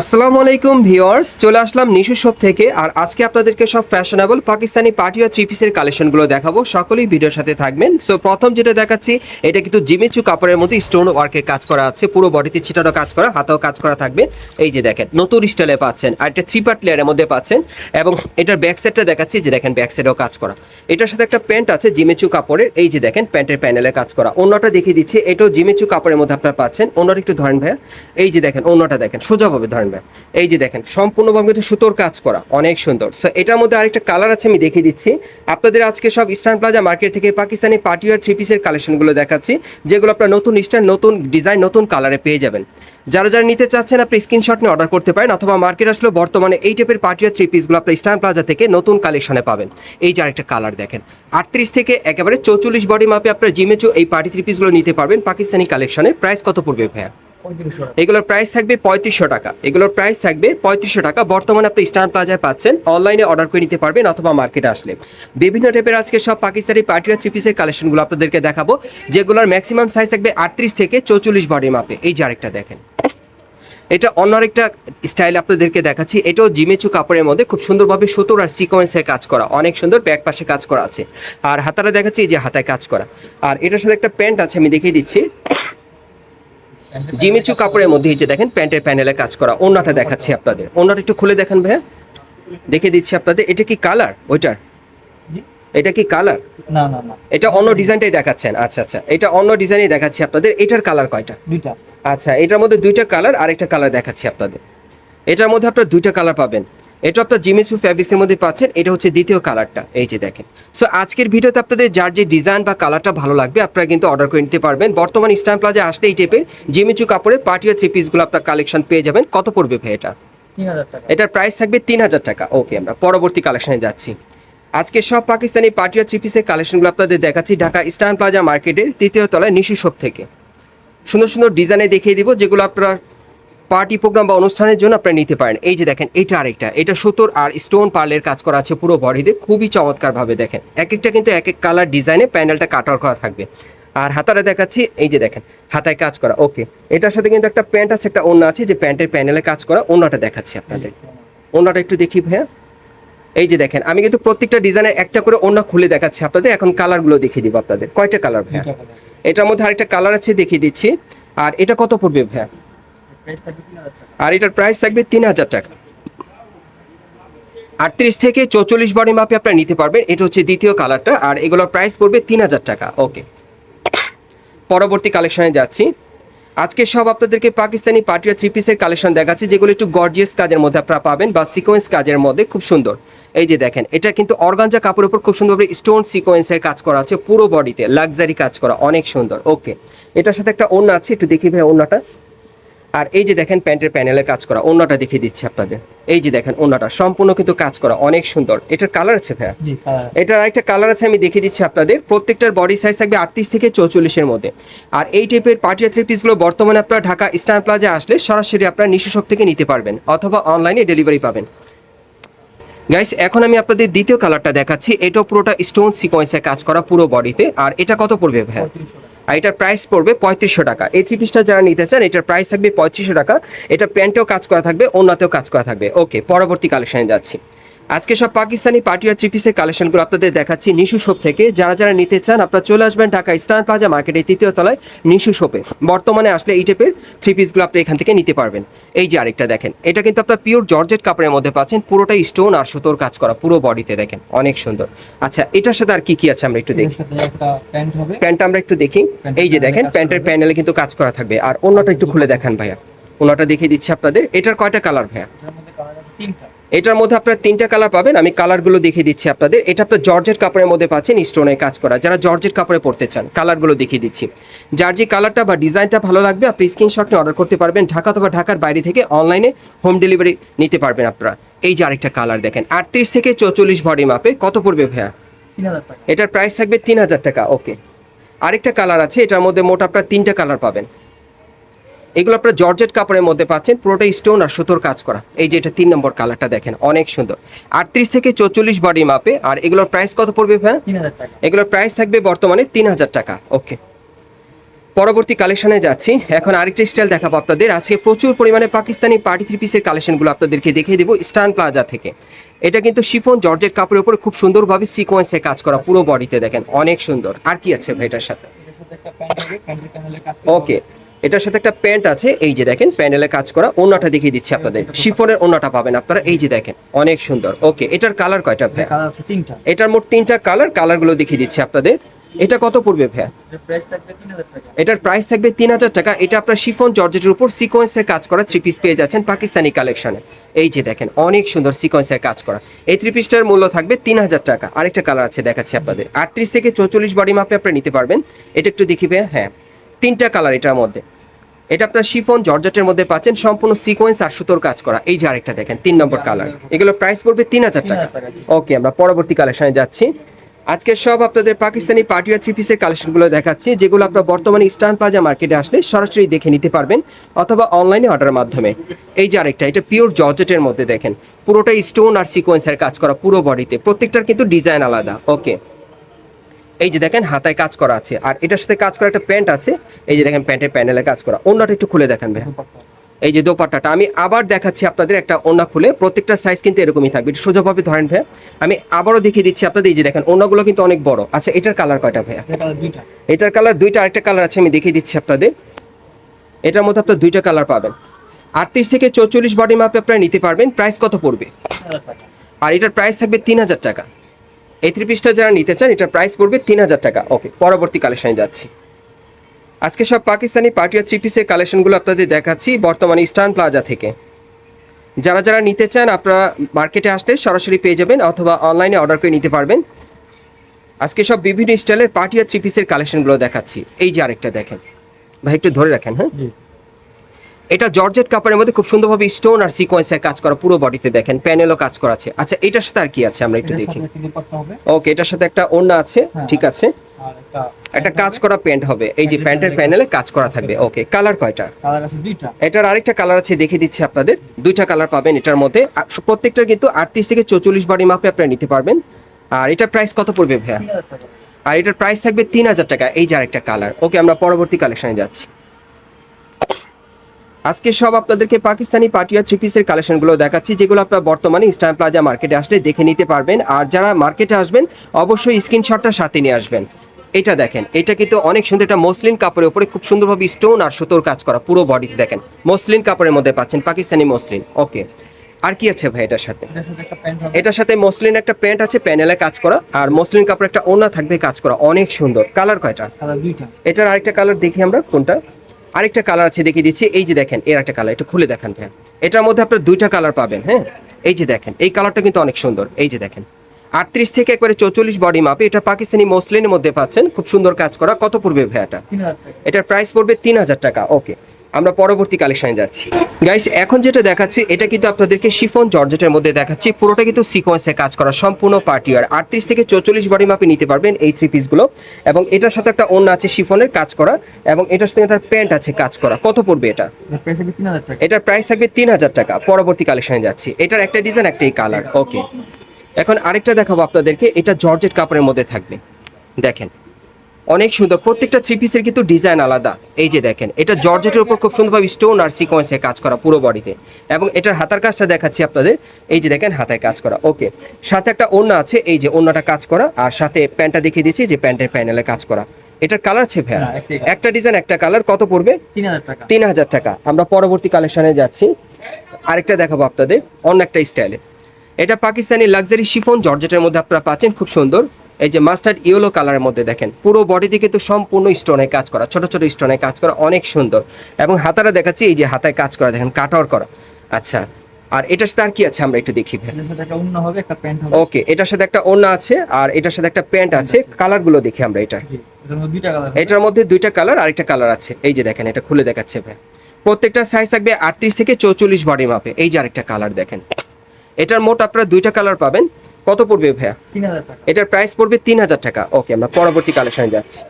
আসসালামু আলাইকুম ভিউয়ার্স, চলে আসলাম নিশু শপ থেকে আর আজকে আপনাদেরকে সব ফ্যাশনেবল পাকিস্তানি পার্টি আর থ্রি পিসের কালেকশনগুলো দেখাবো। সকলেই ভিডিওর সাথে থাকবেন। সো প্রথম যেটা দেখাচ্ছি, এটা কিন্তু জিমেচু কাপড়ের মধ্যে স্টোন ওয়ার্কের কাজ করা আছে। পুরো বডিতে ছিটানো কাজ করা, হাতেও কাজ করা থাকবে। এই যে দেখেন, নতুন স্টাইলে পাচ্ছেন আর এটা থ্রি পার্ট লেয়ারের মধ্যে পাচ্ছেন এবং এটার ব্যাক সাইডটা দেখাচ্ছি, যে দেখেন ব্যাক সাইডেও কাজ করা। এটার সাথে একটা প্যান্ট আছে জিমেচু কাপড়ের। এই যে দেখেন প্যান্টের প্যানেলে কাজ করা। অন্যটা দেখিয়ে দিচ্ছি, এটাও জিমেচু কাপড়ের মধ্যে আপনারা পাচ্ছেন। অন্যটা একটু ধরেন ভাইয়া। এই যে দেখেন, অন্যটা দেখেন, সোজাভাবে ধরেন। ভাই এই যে দেখেন সম্পূর্ণভাবে কিন্তু সুতোর কাজ করা, অনেক সুন্দর। সো এটার মধ্যে আরেকটা কালার আছে, আমি দেখিয়ে দিচ্ছি। আপনাদের আজকে সব ইস্টার্ন প্লাজা মার্কেট থেকে পাকিস্তানি পার্টি আর থ্রি পিসের কালেকশনগুলো দেখাচ্ছি, যেগুলো আপনার নতুন স্টাইল নতুন ডিজাইন নতুন কালারে পেয়ে যাবেন। যারা যারা নিতে চাচ্ছেন, আপনি স্ক্রিনশট নিয়ে অর্ডার করতে পারেন, অথবা মার্কেট আসলে বর্তমানে এই টাইপের পার্টি আর থ্রি পিসগুলো আপনার ইস্টার্ন প্লাজা থেকে নতুন কালেকশনে পাবেন। এই যে আরেকটা কালার দেখেন, আটত্রিশ থেকে একেবারে চৌচল্লিশ বডি মাপে আপনার জিমেচো এই পার্টি থ্রি পিসগুলো নিতে পারবেন পাকিস্তানি কালেকশনে প্রাইস কত পড়বে ভাইয়া? এগুলোর প্রাইস থাকবে পঁয়ত্রিশশো টাকা। এগুলোর প্রাইস থাকবে পঁয়ত্রিশশো টাকা। বর্তমানে আপনি স্টার প্লাজায় পাচ্ছেন। অনলাইনে অর্ডার করে নিতে পারবেন অথবা মার্কেটে আসলে। বিভিন্ন টাইপের আজকে সব পাকিস্তানি পার্টিরা থ্রি পিসের কালেকশনগুলো আপনাদেরকে দেখাবো। যেগুলোর ম্যাক্সিমাম সাইজ থাকবে আটত্রিশ থেকে চৌচল্লিশ বডি মাপে এই যে আরেকটা দেখেন। এটা অন্য আরেকটা স্টাইল আপনাদেরকে দেখাচ্ছি। এটাও জিমেচু কাপড়ের মধ্যে খুব সুন্দরভাবে সুতোর আর সিকোয়েন্সের কাজ করা। অনেক সুন্দর ব্যাক পাশে কাজ করা আছে। আর হাতারা দেখাচ্ছি, এই যে হাতায় কাজ করা। আর এটার সাথে একটা প্যান্ট আছে, আমি দেখিয়ে দিচ্ছি। জিমিচু কাপড়ের মধ্যে এই যে দেখেন প্যান্টের প্যানেলে কাজ করা ওনাটা দেখাচ্ছি আপনাদের। ওনাটা একটু খুলে দেখেন ভাইয়া। দেখে দিচ্ছি আপনাদের এটা কি কালার ওইটার? এটা কি কালার? না না না। এটা অন্য ডিজাইনটাই দেখাচ্ছেন। আচ্ছা আচ্ছা। এটা অন্য ডিজাইনই দেখাচ্ছি আপনাদের। এটার কালার কয়টা? দুইটা। আচ্ছা এটার মধ্যে দুইটা কালার আর একটা কালার দেখাচ্ছি আপনাদের। এটার মধ্যে আপনারা দুইটা কালার পাবেন। এটা আপনার জিমিচু ফ্যাব্রিক্সের মধ্যে পাচ্ছেন এটা হচ্ছে দ্বিতীয় কালারটা এই যে দেখেন। সো আজকের ভিডিওতে আপনাদের যার যে ডিজাইন বা কালারটা ভালো লাগবে আপনারা কিন্তু অর্ডার করে নিতে পারবেন। বর্তমান স্ট্যাম্প প্লাজা আসলে এই টাইপের জিমিচু কাপড়ে পার্টি থ্রি পিসগুলো আপনার কালেকশন পেয়ে যাবেন। কত পড়বে ভাই এটা? এটার প্রাইস থাকবে তিন হাজার টাকা। ওকে আমরা পরবর্তী কালেকশনে যাচ্ছি। আজকে সব পাকিস্তানি পার্টি থ্রি পিসের কালেকশনগুলো আপনাদের দেখাচ্ছি ঢাকা স্টান প্লাজা মার্কেটের তৃতীয় তলায় নিশু শপ থেকে। সুন্দর সুন্দর ডিজাইনে দেখিয়ে দিব যেগুলো আপনার পার্টি প্রোগ্রাম বা অনুষ্ঠানের জন্য আপনারা নিতে পারেন। এই যে দেখেন এটা আরেকটা। এটা সুতোর আর স্টোন পার্লের কাজ করা আছে পুরো বডিতে। খুবই চমৎকারভাবে দেখেন। এক একটা কিন্তু এক এক কালার ডিজাইনে প্যানেলটা কাটার করা থাকবে। আর হাতারে দেখাচ্ছি এই যে দেখেন হাতায় কাজ করা। ওকে এটার সাথে কিন্তু একটা প্যান্ট আছে একটা ওন্না আছে যে প্যান্টের প্যানেলে কাজ করা। ওন্নাটা দেখাচ্ছি আপনাদের। ওন্নাটা একটু দেখি ভাইয়া। এই যে দেখেন আমি কিন্তু প্রত্যেকটা ডিজাইনের একটা করে ওন্না খুলে দেখাচ্ছি আপনাদের। এখন কালারগুলো দেখিয়ে দিব আপনাদের। কয়টা কালার ভাইয়া? এটার মধ্যে আরেকটা কালার আছে দেখিয়ে দিচ্ছি। আর এটা কত পড়বে ভাইয়া? আর এটার প্রাইস থাকবে তিন হাজার টাকা। আটত্রিশ থেকে চৌচল্লিশ বডি মাপে আপনারা নিতে পারবেন। এটা হচ্ছে দ্বিতীয় কালারটা আর এগুলোর প্রাইস পড়বে তিন হাজার টাকা। ওকে পরবর্তী কালেকশনে যাচ্ছি। আজকে সব আপনাদেরকে পাকিস্তানি পার্টি থ্রি পিসের কালেকশন দেখাচ্ছি, যেগুলো একটু গর্জিয়াস কাজের মধ্যে আপনারা পাবেন বা সিকোয়েন্স কাজের মধ্যে, খুব সুন্দর। এই যে দেখেন, এটা কিন্তু অর্গানজা কাপড়ের উপর খুব সুন্দরভাবে স্টোন সিকোয়েন্সের কাজ করা আছে, পুরো বডিতে লাক্সারি কাজ করা, অনেক সুন্দর। ওকে এটার সাথে একটা ওড়না আছে, একটু দেখি ভাই ওড়নাটা। আর এই যে দেখেন প্যান্টের প্যানেলে কাজ করা ওড়নাটা দেখিয়ে দিচ্ছি আপনাদের। এই যে দেখেন ওড়নাটা সম্পূর্ণ কিন্তু কাজ করা অনেক সুন্দর। এটার কালার আছে ভাইয়া? এটার আরেকটা কালার আছে আমি দেখিয়ে দিচ্ছি আপনাদের। প্রত্যেকটার বডি সাইজ থাকবে আটত্রিশ থেকে চৌচল্লিশের মধ্যে। আর এই টাইপের পার্টি থ্রি পিসগুলো বর্তমানে আপনারা ঢাকা স্টার প্লাজা আসলে সরাসরি আপনারা নিশোশপ থেকে নিতে পারবেন অথবা অনলাইনে ডেলিভারি পাবেন। গাইস এখন আমি আপনাদের দ্বিতীয় কালারটা দেখাচ্ছি। এটাও পুরোটা স্টোন সিকোয়েন্সে কাজ করা পুরো বডিতে আর এটা কত পড়বে ভাইয়া? আর এটার প্রাইস পড়বে পঁয়ত্রিশশো টাকা। এই থ্রি পিসটা যারা নিতে চান, এটার প্রাইস থাকবে পঁয়ত্রিশশো টাকা। এটা প্যান্টেও কাজ করা থাকবে অন্যতেও কাজ করা থাকবে। ওকে পরবর্তী কালেকশানে যাচ্ছি। আজকে সব পাকিস্তানি পার্টি আর থ্রি পিসের কালেকশনগুলো আপনাদের দেখাচ্ছি নিশু শপ থেকে। যারা যারা নিতে চান আপনারা চলে আসবেন ঢাকা স্টার প্লাজা মার্কেটের তৃতীয় তলায় নিশু শপে। বর্তমানে আসলে এই টাইপের থ্রি পিসগুলো আপনি এখান থেকে নিতে পারবেন। এই যে আরেকটা দেখেন এটা কিন্তু আপনার পিওর জর্জেট কাপড়ের মধ্যে পাচ্ছেন পুরোটাই স্টোন আর সুতোর কাজ করা পুরো বডিতে দেখেন অনেক সুন্দর। আচ্ছা এটার সাথে আর কি কি আছে আমরা একটু দেখি? এর সাথে একটা প্যান্ট হবে। প্যান্টটা আমরা একটু দেখি। এই যে দেখেন প্যান্টের প্যানেলে কিন্তু কাজ করা থাকবে। আর অন্যটা একটু খুলে দেখান ভাইয়া। অন্যটা দেখিয়ে দিচ্ছি আপনাদের। এটার কয়টা কালার ভাইয়া? তিনটা। এটার মধ্যে আপনার তিনটা কালার পাবেন। আমি কালারগুলো দেখিয়ে দিচ্ছি আপনাদের। এটা আপনার জর্জেট কাপড়ের মধ্যে পাচ্ছেন স্টোনে কাজ করা। যারা জর্জেট কাপড়ে পড়তে চান কালারগুলো দেখিয়ে দিচ্ছি। যার যে কালারটা বা ডিজাইনটা ভালো লাগবে আপনি স্ক্রিনশট নিয়ে অর্ডার করতে পারবেন। ঢাকা অথবা ঢাকার বাইরে থেকে অনলাইনে হোম ডেলিভারি নিতে পারবেন আপনারা। এই যে আরেকটা কালার দেখেন আটত্রিশ থেকে চৌচল্লিশ ভরি মাপে কত পড়বে ভাইয়া? তিন হাজার এটার প্রাইস থাকবে তিন হাজার টাকা ওকে আরেকটা কালার আছে এটার মধ্যে মোট আপনার তিনটা কালার পাবেন। এগুলো আপনার জর্জেট কাপড়ের মধ্যে পাচ্ছেন পুরোটা স্টোন আর সুতোর কাজ করা। এই যে এটা তিন নম্বর কালারটা দেখেন অনেক সুন্দর। আটত্রিশ থেকে চৌচল্লিশ বডি মাপে আর এগুলোর প্রাইস কত পড়বে ভাই টাকা। এগুলোর প্রাইস থাকবে বর্তমানে তিন হাজার টাকা ওকে পরবর্তী কালেকশনে যাচ্ছি। এখন আরেকটা স্টাইল দেখাবো আপনাদের। আজকে প্রচুর পরিমাণে পাকিস্তানি পার্টি থ্রি পিসের কালেকশনগুলো আপনাদেরকে দেখিয়ে দেবো স্টান প্লাজা থেকে। এটা কিন্তু শিফন জর্জেট কাপড়ের উপরে খুব সুন্দরভাবে সিকোয়েন্সে কাজ করা পুরো বডিতে দেখেন অনেক সুন্দর। আর কি আছে ভাই এটার সাথে ওকে এটার সাথে একটা প্যান্ট আছে এই যে দেখেন প্যানেলে কাজ করা ওনাটা দেখিয়ে দিচ্ছি আপনাদের। শিফনের ওনাটা পাবেন আপনারা এই যে দেখেন অনেক সুন্দর। ওকে এটার কালার কয়টা ভাই কালার আছে তিনটা। এটার মোট তিনটা কালার কালারগুলো দেখিয়ে দিচ্ছি আপনাদের। এটা কত পড়বে ভাইয়া? এটার প্রাইস থাকবে তিন হাজার টাকা। এটার প্রাইস থাকবে তিন হাজার টাকা। এটা আপনার শিফন জর্জেটের উপর সিকোয়েন্সে কাজ করা থ্রি পিস পেয়ে যাচ্ছেন পাকিস্তানি কালেকশনে এই যে দেখেন অনেক সুন্দর সিকোয়েন্সের কাজ করা। এই থ্রি পিসটার মূল্য থাকবে তিন হাজার টাকা। আরেকটা কালার আছে দেখাচ্ছি আপনাদের। আটত্রিশ থেকে চৌচল্লিশ বডি মাপে আপনি নিতে পারবেন। এটা একটু দেখি দেখিবে হ্যাঁ। তিনটা কালার এটার মধ্যে। এটা আপনার শিফন জর্জেটের মধ্যে পাচ্ছেন সম্পূর্ণ সিকোয়েন্স আর সুতোর কাজ করা। এই যে আরেকটা দেখেন তিন নম্বর কালার এগুলো প্রাইস পড়বে তিন হাজার টাকা। 3,000 টাকা, জি। ওকে আমরা পরবর্তী কালেকশনে যাচ্ছি। আজকে সব আপনাদের পাকিস্তানি পার্টিয়া থ্রি পিসের কালেকশনগুলো দেখাচ্ছি যেগুলো আপনার বর্তমানে স্টান প্লাজা মার্কেটে আসলে সরাসরি দেখে নিতে পারবেন অথবা অনলাইনে অর্ডারের মাধ্যমে। এই যে আরেকটা এটা পিওর জর্জেটের মধ্যে দেখেন। পুরোটাই স্টোন আর সিকোয়েন্সের কাজ করা পুরো বডিতে প্রত্যেকটার কিন্তু ডিজাইন আলাদা। ওকে এই যে দেখেন হাতায় কাজ করা আছে। আর এটার সাথে কাজ করা একটা প্যান্ট আছে। এই যে দেখেন প্যান্টের প্যানেলে কাজ করা। অন্যটা একটু খুলে দেখেন ভাই এই যে দোপাট্টাটা আমি আবার দেখাচ্ছি আপনাদের একটা ওনা খুলে। প্রত্যেকটা সাইজ কিন্তু এরকমই থাকবে। একটু সোজাভাবে ধরেন ভাইয়া। আমি আবারও দেখিয়ে দিচ্ছি আপনাদের এই যে দেখেন ওনাগুলো কিন্তু অনেক বড়। আচ্ছা এটার কালার কয়টা ভাইয়া? এটার কালার দুইটা। এটার কালার দুইটা আরেকটা কালার আছে আমি দেখিয়ে দিচ্ছি আপনাদের। এটার মধ্যে আপনার দুইটা কালার পাবেন। আটত্রিশ থেকে চৌচল্লিশ বডি মাপে আপনারা নিতে পারবেন। প্রাইস কত পড়বে? আর এটার প্রাইস থাকবে তিন হাজার টাকা। এই থ্রি পিসটা যারা নিতে চান, এটার প্রাইস পড়বে তিন হাজার টাকা। ওকে পরবর্তী কালেকশনে যাচ্ছি। আজকে সব পাকিস্তানি পার্টিয়া থ্রি পিসের কালেকশনগুলো আপনাদের দেখাচ্ছি বর্তমানে ইস্টার্ন প্লাজা থেকে। যারা যারা নিতে চান, আপনারা মার্কেটে আসলে সরাসরি পেয়ে যাবেন অথবা অনলাইনে অর্ডার করে নিতে পারবেন। আজকে সব বিভিন্ন স্টাইলের পার্টিয়া থ্রি পিসের কালেকশনগুলো দেখাচ্ছি। এই যে আরেকটা দেখেন। ভাই, একটু ধরে রাখেন হ্যাঁ? এটা জর্জেট কাপড়ের মধ্যে খুব সুন্দরভাবে স্টোন আর সিকোয়েন্সের কাজ করা পুরো বডিতে দেখেন প্যানেলও কাজ করা আছে। আচ্ছা এটার সাথে আর কি আছে? আমরা একটু দেখি। ওকে এটার সাথে একটা ওড়না আছে হ্যাঁ। ঠিক আছে। একটা কাজ করা প্যান্ট হবে। এই যে প্যান্টের প্যানেলে কাজ করা থাকবে। ওকে কালার কয়টা? কালার আছে দুইটা। এটার আরেকটা কালার আছে দেখিয়ে দিচ্ছি আপনাদের। দুইটা কালার পাবেন এটার মধ্যে। প্রত্যেকটার কিন্তু আটত্রিশ থেকে চৌচল্লিশ বাড়ি মাপে আপনারা নিতে পারবেন। আর এটার প্রাইস কত পড়বে ভাইয়া? আর এটার প্রাইস থাকবে তিন হাজার টাকা। এই যে আরেকটা কালার। ওকে আমরা পরবর্তী কালেকশনে যাচ্ছি। আজকে সব আপনাদেরকে পাকিস্তানি পাটিয়া থ্রি পিসের কালেকশনগুলো দেখাচ্ছি যেগুলো আপনারা বর্তমানে স্ট্যাম্প প্লাজা মার্কেটে আসলে দেখে নিতে পারবেন। আর যারা মার্কেটে আসবেন অবশ্যই স্ক্রিনশটটা সাথে নিয়ে আসবেন। এটা দেখেন এটা কিন্তু অনেক সুন্দর একটা মসলিন কাপড়ের উপরে খুব সুন্দরভাবে স্টোন আর সুতোর কাজ করা পুরো বডি দেখেন। মসলিন কাপড়ের মধ্যে পাচ্ছেন পাকিস্তানি মসলিন। ওকে আর কি আছে ভাই এটার সাথে? এটার সাথে মসলিন একটা প্যান্ট আছে প্যানেলে কাজ করা আর মসলিন কাপড় একটা ওনা থাকবে কাজ করা অনেক সুন্দর। কালার কয়টা? এটার আরেকটা কালার দেখি আমরা কোনটা? আরেকটা কালার আছে দেখিয়ে দিচ্ছি। এই যে দেখেন এর একটা কালার একটু খুলে দেখান ভাইয়া। এটার মধ্যে আপনার দুইটা কালার পাবেন হ্যাঁ? এই যে দেখেন এই কালারটা কিন্তু অনেক সুন্দর। এই যে দেখেন আটত্রিশ থেকে একবারে চৌচল্লিশ বডি মাপে এটা পাকিস্তানি মসলিনের মধ্যে পাচ্ছেন। খুব সুন্দর কাজ করা। কত পড়বে ভাইয়াটা? এটার প্রাইস পড়বে তিন হাজার টাকা ওকে আমরা পরবর্তী কালেকশনে যাচ্ছি। গাইস এখন যেটা দেখাচ্ছি এটা কিন্তু আপনাদেরকে শিফন জর্জেটের মধ্যে দেখাচ্ছি। পুরোটা কিন্তু সিকোয়েন্সে কাজ করা সম্পূর্ণ পার্টি আর আটত্রিশ থেকে চৌচল্লিশ বডি মাপে নিতে পারবেন এই থ্রি পিসগুলো এবং এটার সাথে একটা অন্য আছে শিফনের কাজ করা এবং এটার সাথে তার প্যান্ট আছে কাজ করা। কত পড়বে এটা? এটার প্রাইস থাকবে তিন হাজার টাকা। পরবর্তী কালেকশনে যাচ্ছি। এটার একটা ডিজাইন একটাই কালার ওকে এখন আরেকটা দেখাবো আপনাদেরকে। এটা জর্জেট কাপড়ের মধ্যে থাকবে। দেখেন। অনেক সুন্দর। প্রত্যেকটা থ্রি পিসের কিন্তু ডিজাইন আলাদা। এই যে দেখেন এটা জর্জেটের উপর খুব সুন্দরভাবে স্টোন আর সিকোয়েন্সে কাজ করা পুরো বডিতে এবং এটার হাতার কাজটা দেখাচ্ছি আপনাদের। এই যে দেখেন হাতায় কাজ করা। ওকে সাথে একটা ওড়না আছে এই যে ওড়নাটা কাজ করা। আর সাথে প্যান্টটা দেখিয়ে দিচ্ছি যে প্যান্টের প্যানেলে কাজ করা। এটার কালার আছে ভাইয়া? না, একটাই colour। একটা ডিজাইন একটা কালার কত পড়বে? তিন হাজার টাকা। তিন হাজার টাকা। আমরা পরবর্তী কালেকশনে যাচ্ছি। আরেকটা দেখাবো আপনাদের অন্য একটা স্টাইলে এটা পাকিস্তানি লাক্সারি শিফন জর্জেটের মধ্যে আপনারা পাচ্ছেন খুব সুন্দর। এই যে মাস্টার্ড ইয়েলো কালারের মধ্যে দেখেন পুরো বডিতে কিন্তু সম্পূর্ণ স্টোনে কাজ করা ছোট ছোট স্টোনে কাজ করা অনেক সুন্দর। এবং হাতারা দেখাচ্ছি এই যে হাতায় কাজ করা দেখেন কাটার করা। আচ্ছা আর এটার সাথে আর কি আছে আমরা একটু দেখি? একটা একটা ওকে এটার সাথে একটা ওড়না আছে আর এটার সাথে একটা প্যান্ট আছে কালারগুলো দেখি আমরা এটা এটার মধ্যে দুইটা কালার এটার মধ্যে দুইটা কালার আরেকটা কালার আছে। এই যে দেখেন এটা খুলে দেখাচ্ছে ভাই। প্রত্যেকটা সাইজ থাকবে আটত্রিশ থেকে চৌচল্লিশ বডি মাপে এই যে আরেকটা কালার দেখেন। এটার মোট আপনারা দুইটা কালার পাবেন। কত পড়বে ভাইয়া? এটার প্রাইস পড়বে তিন হাজার টাকা। ওকে আমরা পরবর্তী কালেকশনে যাচ্ছি।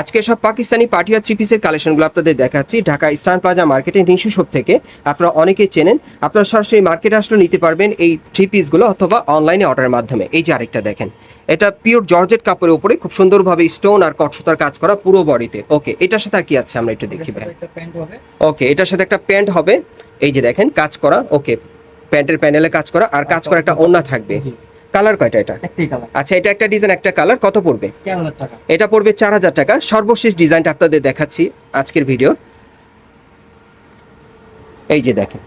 আজকে সব পাকিস্তানি পার্টি আর থ্রি পিসের কালেকশনগুলো আপনাদের দেখাচ্ছি। ঢাকা ইস্টার্ন প্লাজা মার্কেটে নিশু শপ থেকে আপনারা অনেকেই চেনেন। আপনারা সরাসরি মার্কেটে আসলে নিতে পারবেন এই থ্রি পিসগুলো অথবা অনলাইনে অর্ডারের মাধ্যমে। এই যে আরেকটা দেখেন এটা পিওর জর্জেট কাপড়ের উপরে খুব সুন্দরভাবে স্টোন আর কটসুতার কাজ করা পুরো বডিতে ওকে এটার সাথে আর কি আছে আমরা একটু দেখি ভাই ওকে এটার সাথে একটা প্যান্ট হবে। এই যে দেখেন কাজ করা। ওকে প্যান্টের প্যানেলে কাজ করা আর কাজ করা একটা অন্য থাকবে। কালার কয়টা এটা? একটাই কালার আচ্ছা এটা একটা ডিজাইন একটা কালার কত পড়বে? এটা পড়বে চার হাজার টাকা। সর্বশেষ ডিজাইনটা আপনাদের দেখাচ্ছি আজকের ভিডিওর এই যে দেখেন।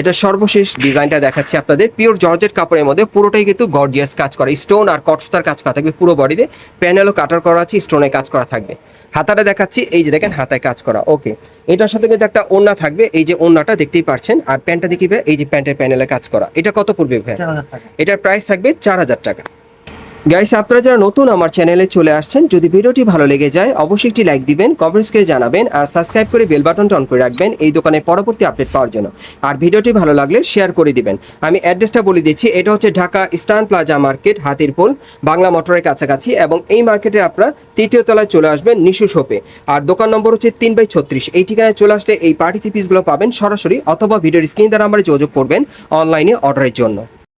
এটা সর্বশেষ ডিজাইনটা দেখাচ্ছি আপনাদের। পিওর জর্জেট কাপড়ের মধ্যে পুরোটাই কিন্তু গর্জিয়াস কাজ করা। স্টোন আর কটসতার কাজ করা থাকবে পুরো বডিতে প্যানেলও কাটার করা আছে স্টোনে কাজ করা থাকবে। হাতাটা দেখাচ্ছি এই যে দেখেন হাতায় কাজ করা। ওকে এটার সাথে কিন্তু একটা ওন্না থাকবে এই যে ওন্নাটা দেখতেই পারছেন। আর প্যান্টটা দেখিবে এই যে প্যান্টের প্যানেলে কাজ করা। এটা কত পড়বে ভাই? এটার প্রাইস থাকবে চার হাজার টাকা। গাইস আপনারা যারা নতুন আমার চ্যানেলে চলে আসছেন, যদি ভিডিওটি ভালো লেগে যায়, অবশ্যই একটি লাইক দিবেন কমেন্টসকে জানাবেন, আর সাবস্ক্রাইব করে বেল বাটনটা অন করে রাখবেন এই দোকানের পরবর্তী আপডেট পাওয়ার জন্য। আর ভিডিওটি ভালো লাগলে শেয়ার করে দিবেন। আমি অ্যাড্রেসটা বলে দিচ্ছি, এটা হচ্ছে Dhaka eastern plaza market Hatirpool, Bangla মোটরের কাছাকাছি, এবং এই মার্কেটে আপনারা তৃতীয় তলায় চলে আসবেন নিশু শপে। আর দোকান নম্বর হচ্ছে তিন বাই ছত্রিশ। এই ঠিকানায় চলে আসলে এই পার্টি পিসগুলো পাবেন সরাসরি, অথবা ভিডিওর স্ক্রিন দ্বারা আমরা যোগাযোগ করবেন অনলাইনে অর্ডারের জন্য।